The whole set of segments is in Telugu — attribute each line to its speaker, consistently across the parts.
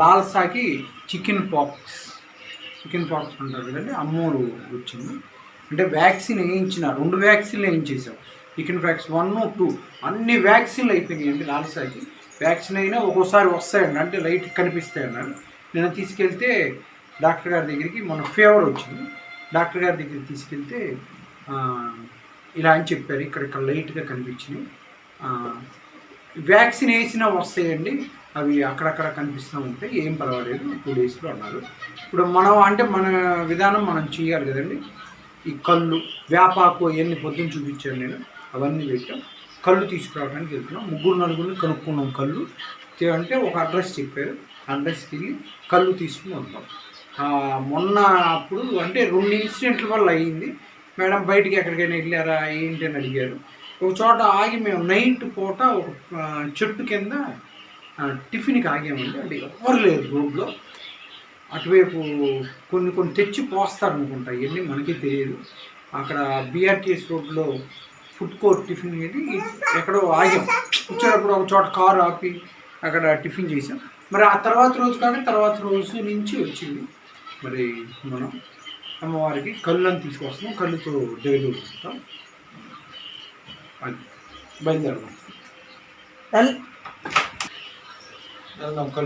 Speaker 1: లాల్సాకి చికెన్ పాక్స్. చికెన్ పాక్స్ అంటారు కదండి అమ్మోరు వచ్చింది. అంటే వ్యాక్సిన్ వేయించిన రెండు వ్యాక్సిన్లు వేయించేసాం చికెన్ ఫ్యాక్స్ వన్ టూ అన్ని వ్యాక్సిన్లు అయిపోయినాయి అండి లాల్సాకి. వ్యాక్సిన్ అయినా ఒక్కోసారి వస్తాయండి అంటే లైట్ కనిపిస్తాయి నేను తీసుకెళ్తే డాక్టర్ గారి దగ్గరికి మన ఫీవర్ వచ్చింది. డాక్టర్ గారి దగ్గరికి తీసుకెళ్తే ఇలా అని చెప్పారు. ఇక్కడ ఇక్కడ లైట్గా కనిపించినాయి. వ్యాక్సిన్ వేసినా వస్తాయండి. అవి అక్కడక్కడ కనిపిస్తూ ఉంటాయి. ఏం పర్వాలేదు. టూ డేస్లో అన్నారు ఇప్పుడు మనం అంటే మన విధానం మనం చేయాలి కదండి. ఈ కళ్ళు వేపాకు అవన్నీ పొద్దున్న చూపించాను నేను. అవన్నీ పెట్టాం. కళ్ళు తీసుకురావడానికి వెళ్తున్నాం. ముగ్గురు నలుగురిని కనుక్కున్నాం కళ్ళు. అంటే ఒక అడ్రస్ చెప్పారు. అడ్రస్కి వెళ్ళి కళ్ళు తీసుకుని వద్దాం. మొన్న అప్పుడు అంటే రెండు ఇన్సిడెంట్ల వల్ల అయ్యింది మేడం బయటికి ఎక్కడికైనా వెళ్ళారా? ఏంటి అని అడిగారు. ఒక చోట ఆగి మేము నైట్ పూట ఒక చెట్టు కింద టిఫిన్కి ఆగామండి. అంటే ఎవ్వరు లేరు రోడ్లో అటువైపు కొన్ని కొన్ని తెచ్చి పోస్తారనుకుంటా. ఇవన్నీ మనకి తెలియదు. అక్కడ బీఆర్టీఎస్ రోడ్లో ఫుడ్ కోర్ట్ టిఫిన్ ఇది ఎక్కడో ఆగాం. వచ్చేటప్పుడు ఒక చోట కారు ఆపి అక్కడ టిఫిన్ చేసాం మరి ఆ తర్వాత రోజు కానీ తర్వాత రోజు నుంచి వచ్చింది. మరి మనం అమ్మవారికి కళ్ళని తీసుకొస్తాం కళ్ళుతో ബൈ തരണം. നമുക്ക്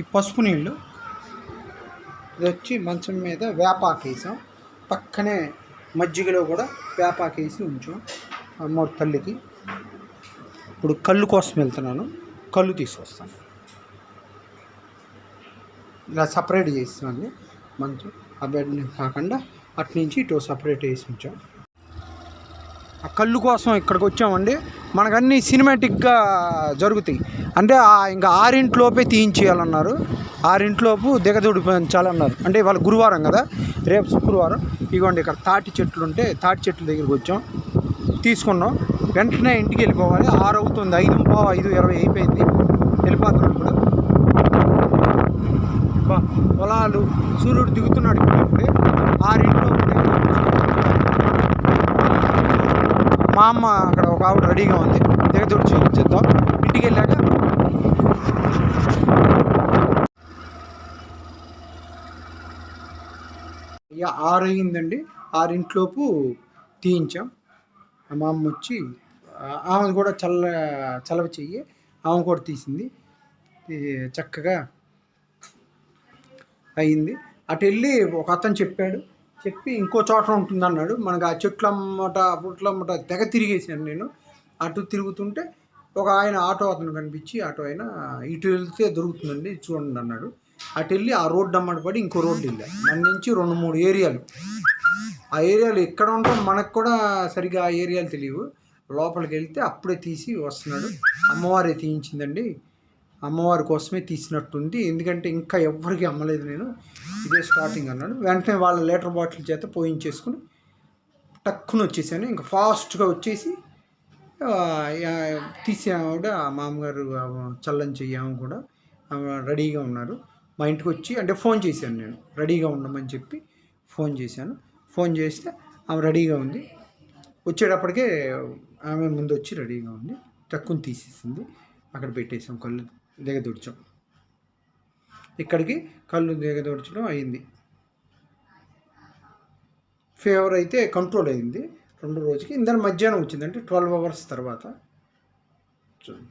Speaker 1: ఈ పసుపు నీళ్ళు ఇది వచ్చి మంచం మీద వేపాకు వేసాం పక్కనే మజ్జిగలో కూడా వేపాకు వేసి ఉంచాం అమ్మోడు తల్లికి. ఇప్పుడు కళ్ళు కోసం వెళ్తున్నాను. కళ్ళు తీసుకొస్తాను. ఇలా సపరేట్ చేస్తున్నాను. మంచం ఆ బెడ్ని కాకుండా అటు నుంచి ఇటు సపరేట్ వేసి ఉంచాం. ఆ కళ్ళు కోసం ఇక్కడికి వచ్చామండి. మనకన్నీ సినిమాటిక్గా జరుగుతాయి. అంటే ఇంకా ఆరింట్లోపే తీయించేయాలన్నారు ఆరింట్లోపు దిగదుడిపించాలన్నారు అంటే ఇవాళ గురువారం కదా? రేపు శుక్రవారం. ఇగోండి ఇక్కడ తాటి చెట్లు ఉంటే తాటి చెట్ల దగ్గరికి వచ్చాం. తీసుకున్నాం. వెంటనే ఇంటికి వెళ్ళిపోవాలి. ఆరు అవుతుంది. ఐదు పావు ఐదు ఇరవై అయిపోయింది. వెళ్ళిపోతున్నాం ఇప్పుడు. బా, పొలాలు సూర్యుడు దిగుతున్నాడు ఇప్పుడు ఇప్పుడే ఆరింట్లో మా అమ్మ అక్కడ ఒక ఆవిడ రెడీగా ఉంది. దిగదుడు చూపించేద్దాం ఇంటికి వెళ్ళాక ఇక ఆరు అయిందండి ఆరింట్లోపు తీయించాం. మా అమ్మ వచ్చి ఆ- కూడా చల్ల చలవ చెయ్యి. ఆమె కూడా తీసింది. చక్కగా అయింది. అటు వెళ్ళి ఒక అతను చెప్పాడు. చెప్పి ఇంకో చోట ఉంటుంది అన్నాడు మనకు ఆ చెట్లమ్మట అమ్మట పుట్ల అమ్మట తెగ తిరిగేసాను నేను. అటు తిరుగుతుంటే ఒక ఆయన ఆటో అతను కనిపించి ఆటో ఆయన ఇటు వెళ్తే దొరుకుతుందండి చూడండి అన్నాడు. అటు వెళ్ళి ఆ రోడ్డు అమ్మట పడి ఇంకో రోడ్డు వెళ్ళా. దాని నుంచి రెండు మూడు ఏరియాలు. ఆ ఏరియాలు ఎక్కడ ఉంటాం మనకు కూడా సరిగా ఆ ఏరియాలు తెలియవు. లోపలికి వెళ్తే అప్పుడే తీసి వస్తున్నాడు. అమ్మవారే తీయించిందండి. అమ్మవారి కోసమే తీసినట్టుంది ఎందుకంటే ఇంకా ఎవ్వరికి అమ్మలేదు నేను. ఇదే స్టార్టింగ్ అన్నాడు. వెంటనే వాళ్ళ లీటర్ బాటిల్ చేత పోయించేసుకుని టక్కున వచ్చేసాను. ఇంకా ఫాస్ట్గా వచ్చేసి తీసాము కూడా. మామగారు చల్లని చెయ్యాము కూడా. ఆమె రెడీగా ఉన్నారు. మా ఇంటికి వచ్చి అంటే ఫోన్ చేశాను నేను. రెడీగా ఉండమని చెప్పి ఫోన్ చేశాను. ఫోన్ చేస్తే ఆమె రెడీగా ఉంది. వచ్చేటప్పటికే ఆమె ముందు వచ్చి రెడీగా ఉంది. టక్కుని తీసేసింది. అక్కడ పెట్టేసాం కళ్ళు. దిగదూడ్చాం. ఇక్కడికి కళ్ళు దిగదూడ్చడం అయింది. ఫీవర్ అయితే కంట్రోల్ అయింది. రెండు రోజుకి ఇందర మధ్యాహ్నం వచ్చింది అంటే ట్వెల్వ్ అవర్స్ తర్వాత. చూడండి.